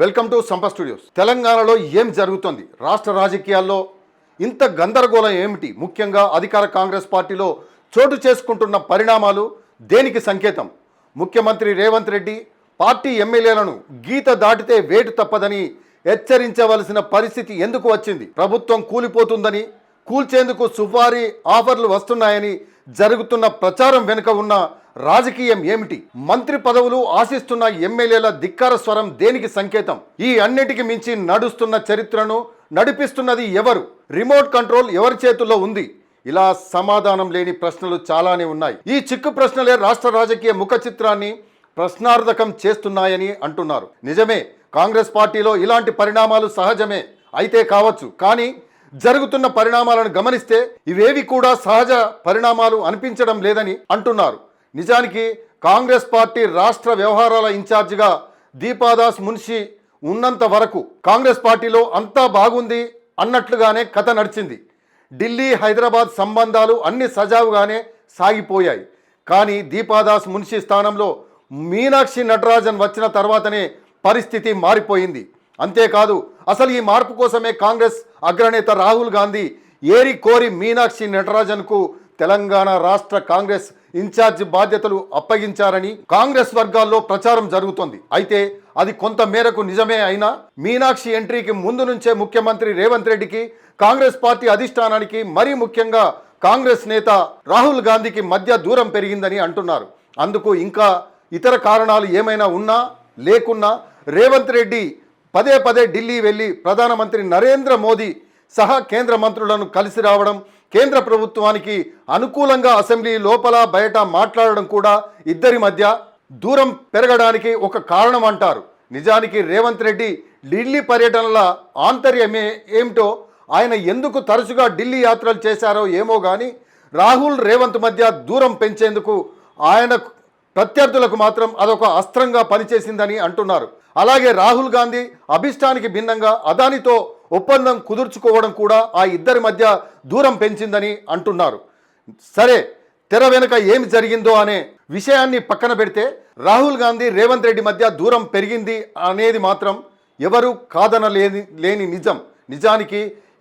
Welcome to సంప studios. తెలంగాణలో ఏం జరుగుతోంది? రాష్ట్ర రాజకీయాల్లో ఇంత గందరగోళం ఏమిటి? ముఖ్యంగా అధికార కాంగ్రెస్ పార్టీలో చోటు చేసుకుంటున్న పరిణామాలు దేనికి సంకేతం? ముఖ్యమంత్రి రేవంత్ రెడ్డి పార్టీ ఎమ్మెల్యేలను గీత దాటితే వేటు తప్పదని హెచ్చరించవలసిన పరిస్థితి ఎందుకు వచ్చింది? ప్రభుత్వం కూలిపోతుందని కూల్చేందుకు సుపారీ ఆఫర్లు వస్తున్నాయని జరుగుతున్న ప్రచారం వెనుక ఉన్న రాజకీయం ఏమిటి? మంత్రి పదవులు ఆశిస్తున్న ఎమ్మెల్యేల ధిక్కార స్వరం దేనికి సంకేతం? ఈ అన్నిటికి మించి నడుస్తున్న చరిత్రను నడిపిస్తున్నది ఎవరు? రిమోట్ కంట్రోల్ ఎవరి చేతుల్లో ఉంది? ఇలా సమాధానం లేని ప్రశ్నలు చాలానే ఉన్నాయి. ఈ చిక్కు ప్రశ్నలే రాష్ట్ర రాజకీయ ముఖ చిత్రాన్ని ప్రశ్నార్థకం చేస్తున్నాయని అంటున్నారు. నిజమే కాంగ్రెస్ పార్టీలో ఇలాంటి పరిణామాలు సహజమే. అయితే కావచ్చు. కానీ జరుగుతున్న పరిణామాలను గమనిస్తే ఇవేవి కూడా సహజ పరిణామాలు అనిపించడం లేదని అంటున్నారు. నిజానికి కాంగ్రెస్ పార్టీ రాష్ట్ర వ్యవహారాల ఇన్ఛార్జిగా దీపాదాస్ మున్షి ఉన్నంత వరకు కాంగ్రెస్ పార్టీలో అంతా బాగుంది అన్నట్లుగానే కథ నడిచింది. ఢిల్లీ హైదరాబాద్ సంబంధాలు అన్ని సజావుగానే సాగిపోయాయి. కానీ దీపాదాస్ మున్షి స్థానంలో మీనాక్షి నటరాజన్ వచ్చిన తర్వాతనే పరిస్థితి మారిపోయింది. అంతేకాదు అసలు ఈ మార్పు కోసమే కాంగ్రెస్ అగ్రనేత రాహుల్ గాంధీ ఏరి కోరి మీనాక్షి నటరాజన్కు తెలంగాణ రాష్ట్ర కాంగ్రెస్ ఇన్ఛార్జ్ బాధ్యతలు అప్పగించారని కాంగ్రెస్ వర్గాల్లో ప్రచారం జరుగుతోంది. అయితే అది కొంత మేరకు నిజమే అయినా మీనాక్షి ఎంట్రీకి ముందు నుంచే ముఖ్యమంత్రి రేవంత్ రెడ్డికి కాంగ్రెస్ పార్టీ అధిష్టానానికి మరీ ముఖ్యంగా కాంగ్రెస్ నేత రాహుల్ గాంధీకి మధ్య దూరం పెరిగిందని అంటున్నారు. అందుకు ఇంకా ఇతర కారణాలు ఏమైనా ఉన్నా లేకున్నా రేవంత్ రెడ్డి పదే పదే ఢిల్లీ వెళ్ళి ప్రధానమంత్రి నరేంద్ర మోదీ సహా కేంద్ర మంత్రులను కలిసి రావడం కేంద్ర ప్రభుత్వానికి అనుకూలంగా అసెంబ్లీ లోపల బయట మాట్లాడడం కూడా ఇద్దరి మధ్య దూరం పెరగడానికి ఒక కారణం అంటారు. నిజానికి రేవంత్ రెడ్డి ఢిల్లీ పర్యటనల ఆంతర్యమే ఏమిటో ఆయన ఎందుకు తరచుగా ఢిల్లీ యాత్రలు చేశారో ఏమో కానీ రాహుల్ రేవంత్ మధ్య దూరం పెంచేందుకు ఆయన ప్రత్యర్థులకు మాత్రం అదొక అస్త్రంగా పనిచేసిందని అంటున్నారు. అలాగే రాహుల్ గాంధీ అభిష్టానికి భిన్నంగా అదానితో ఒప్పందం కుదుర్చుకోవడం కూడా ఆ ఇద్దరి మధ్య దూరం పెంచిందని అంటున్నారు. సరే తెర వెనుక ఏమి జరిగిందో అనే విషయాన్ని పక్కన పెడితే రాహుల్ గాంధీ రేవంత్ రెడ్డి మధ్య దూరం పెరిగింది అనేది మాత్రం ఎవరు కాదనలేని లేని నిజం. నిజానికి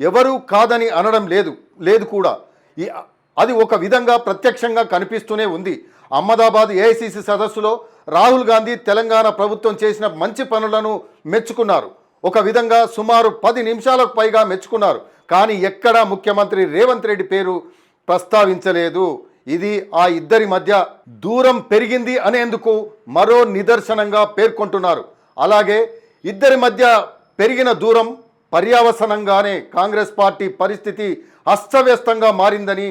ఎవరు కాదని అనడం లేదు లేదు కూడా. ఈ అది ఒక విధంగా ప్రత్యక్షంగా కనిపిస్తూనే ఉంది. అహ్మదాబాద్ ఏఐసిసి సదస్సులో రాహుల్ గాంధీ తెలంగాణ ప్రభుత్వం చేసిన మంచి పనులను మెచ్చుకున్నారు. ఒక విధంగా సుమారు పది నిమిషాలకు పైగా మెచ్చుకున్నారు. కానీ ఎక్కడా ముఖ్యమంత్రి రేవంత్ రెడ్డి పేరు ప్రస్తావించలేదు. ఇది ఆ ఇద్దరి మధ్య దూరం పెరిగింది అనేందుకు మరో నిదర్శనంగా పేర్కొంటున్నారు. అలాగే ఇద్దరి మధ్య పెరిగిన దూరం పర్యావసనంగానే కాంగ్రెస్ పార్టీ పరిస్థితి అస్తవ్యస్తంగా మారిందని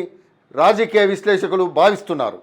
రాజకీయ విశ్లేషకులు భావిస్తున్నారు.